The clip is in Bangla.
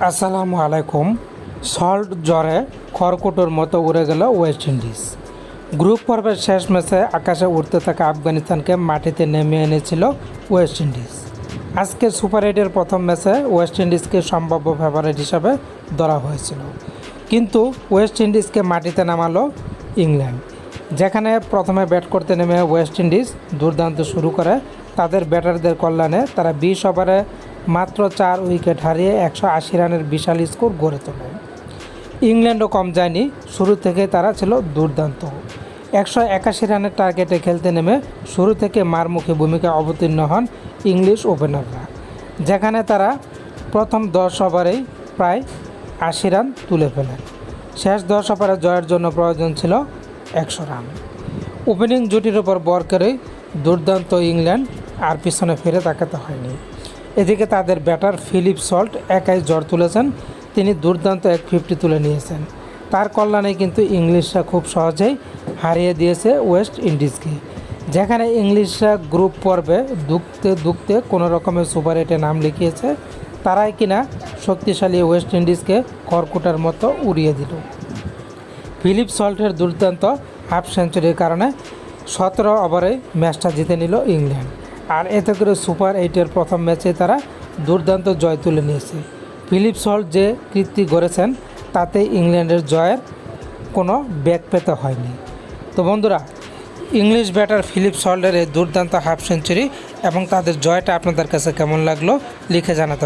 আসসালামু আলাইকুম। সল্ট জ্বরে খড়কুটোর মতো উড়ে গেল ওয়েস্ট ইন্ডিজ। গ্রুপ পর্বের শেষ ম্যাচে আকাশে উঠতে থাকা আফগানিস্তানকে মাটিতে নেমে এনেছিল ওয়েস্ট ইন্ডিজ। আজকে সুপার এইটের প্রথম ম্যাচে ওয়েস্ট ইন্ডিজকে সম্ভাব্য ফেভারিট হিসাবে ধরা হয়েছিল। কিন্তু ওয়েস্ট ইন্ডিজকে মাটিতে নামালো ইংল্যান্ড, যেখানে প্রথমে ব্যাট করতে নেমে ওয়েস্ট ইন্ডিজ দুর্দান্ত শুরু করে। তাদের ব্যাটারদের কল্যাণে তারা বিশ ওভারে মাত্র চার উইকেট হারিয়ে একশো আশি রানের বিশাল স্কোর গড়ে তোলে। ইংল্যান্ডও কম যায়নি, শুরু থেকে তারা ছিল দুর্দান্ত। একশো একাশি রানের টার্গেটে খেলতে নেমে শুরু থেকে মারমুখী ভূমিকায় অবতীর্ণ হন ইংলিশ ওপেনাররা, যেখানে তারা প্রথম দশ ওভারেই প্রায় আশি রান তুলে ফেলেন। শেষ দশ ওভারে জয়ের জন্য প্রয়োজন ছিল একশো রান। ওপেনিং জুটির ওপর বর করে দুর্দান্ত ইংল্যান্ড আর পিছনে ফিরে তাকাতে হয়নি। এদিকে তাদের ব্যাটার ফিলিপ সল্ট একাই জ্বর তুলেছেন, তিনি দুর্দান্ত এক ফিফটি তুলে নিয়েছেন। তার কল্যাণে কিন্তু ইংলিশরা খুব সহজেই হারিয়ে দিয়েছে ওয়েস্ট ইন্ডিজকে। যেখানে ইংলিশরা গ্রুপ পর্বে দুঃখতে দুঃখতে কোনো রকমের সুপার এইটে নাম লিখিয়েছে, তারাই কিনা শক্তিশালী ওয়েস্ট ইন্ডিজকে খড়কুটার মতো উড়িয়ে দিল। ফিলিপ সল্টের দুর্দান্ত হাফ সেঞ্চুরির কারণে সতেরো ওভারে ম্যাচটা জিতে নিল ইংল্যান্ড। আর এতে করে সুপার এইটের প্রথম ম্যাচে তারা দুর্দান্ত জয় তুলে নিয়েছে। ফিলিপ সল্ট যে কীর্তি গড়েছেন, তাতে ইংল্যান্ডের জয়ের কোনো ব্যাগ পেতে হয়নি। তো বন্ধুরা, ইংলিশ ব্যাটার ফিলিপ সল্টের এই দুর্দান্ত হাফ সেঞ্চুরি এবং তাদের জয়টা আপনাদের কাছে কেমন লাগল, লিখে জানাতে